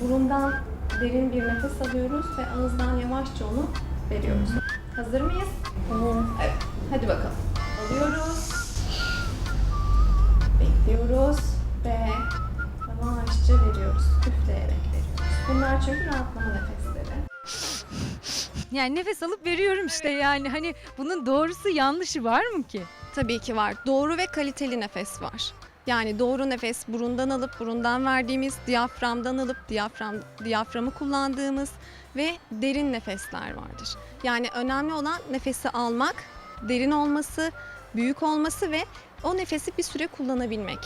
burundan derin bir nefes alıyoruz ve ağızdan yavaşça onu veriyoruz. Hazır mıyız? Evet. Hadi bakalım. Alıyoruz. Bekliyoruz ve yavaşça veriyoruz. Üfleyerek veriyoruz. Bunlar çünkü rahatlama nefesleri. Yani nefes alıp veriyorum işte yani hani bunun doğrusu yanlışı var mı ki? Tabii ki var. Doğru ve kaliteli nefes var. Yani doğru nefes burundan alıp burundan verdiğimiz, diyaframdan alıp diyafram diyaframı kullandığımız ve derin nefesler vardır. Yani önemli olan nefesi almak, derin olması, büyük olması ve o nefesi bir süre kullanabilmek.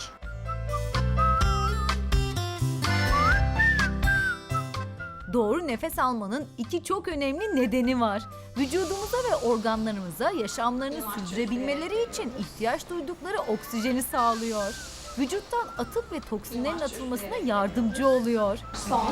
Doğru nefes almanın iki çok önemli nedeni var. Vücudumuza ve organlarımıza yaşamlarını sürdürebilmeleri için ihtiyaç duydukları oksijeni sağlıyor. Vücuttan atık ve toksinlerin atılmasına yardımcı oluyor. Son.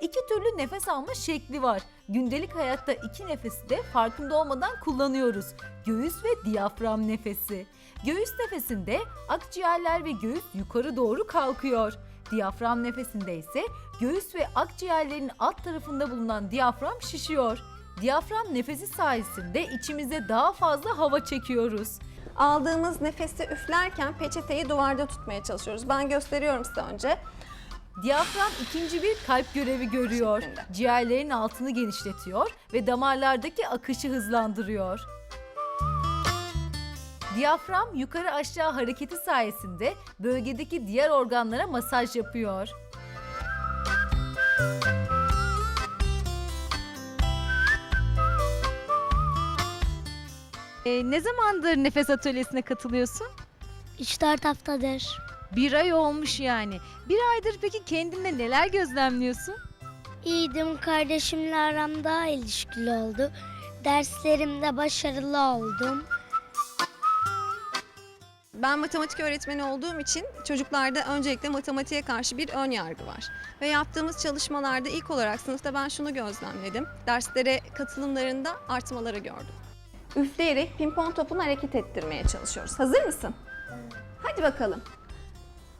İki türlü nefes alma şekli var. Gündelik hayatta iki nefesi de farkında olmadan kullanıyoruz. Göğüs ve diyafram nefesi. Göğüs nefesinde akciğerler ve göğüs yukarı doğru kalkıyor. Diyafram nefesinde ise göğüs ve akciğerlerin alt tarafında bulunan diyafram şişiyor. Diyafram nefesi sayesinde içimize daha fazla hava çekiyoruz. Aldığımız nefesi üflerken peçeteyi duvarda tutmaya çalışıyoruz. Ben gösteriyorum size önce. Diyafram ikinci bir kalp görevi görüyor. Şeklinde. Ciğerlerin altını genişletiyor ve damarlardaki akışı hızlandırıyor. Diyafram yukarı aşağı hareketi sayesinde bölgedeki diğer organlara masaj yapıyor. Ee, ne zamandır nefes atölyesine katılıyorsun? 3-4 haftadır. Bir ay olmuş yani. Bir aydır peki kendinde neler gözlemliyorsun? İyiydim, kardeşimle aram daha ilişkili oldu. Derslerimde başarılı oldum. Ben matematik öğretmeni olduğum için çocuklarda öncelikle matematiğe karşı bir ön yargı var. Ve yaptığımız çalışmalarda ilk olarak sınıfta ben şunu gözlemledim. Derslere katılımlarında artmaları gördüm. Üfleyerek pimpon topunu hareket ettirmeye çalışıyoruz. Hazır mısın? Hadi bakalım.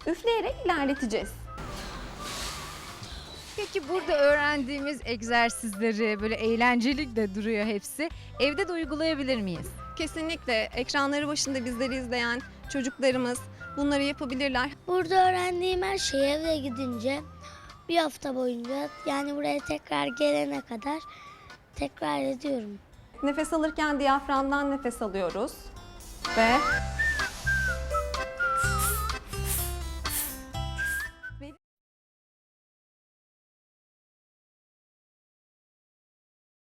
Üfleyerek ilerleteceğiz. Peki burada öğrendiğimiz egzersizleri böyle eğlenceli de duruyor hepsi. Evde de uygulayabilir miyiz? Kesinlikle ekranları başında bizleri izleyen çocuklarımız bunları yapabilirler. Burada öğrendiğim her şeyi eve gidince bir hafta boyunca yani buraya tekrar gelene kadar tekrar ediyorum. Nefes alırken diyaframdan nefes alıyoruz ve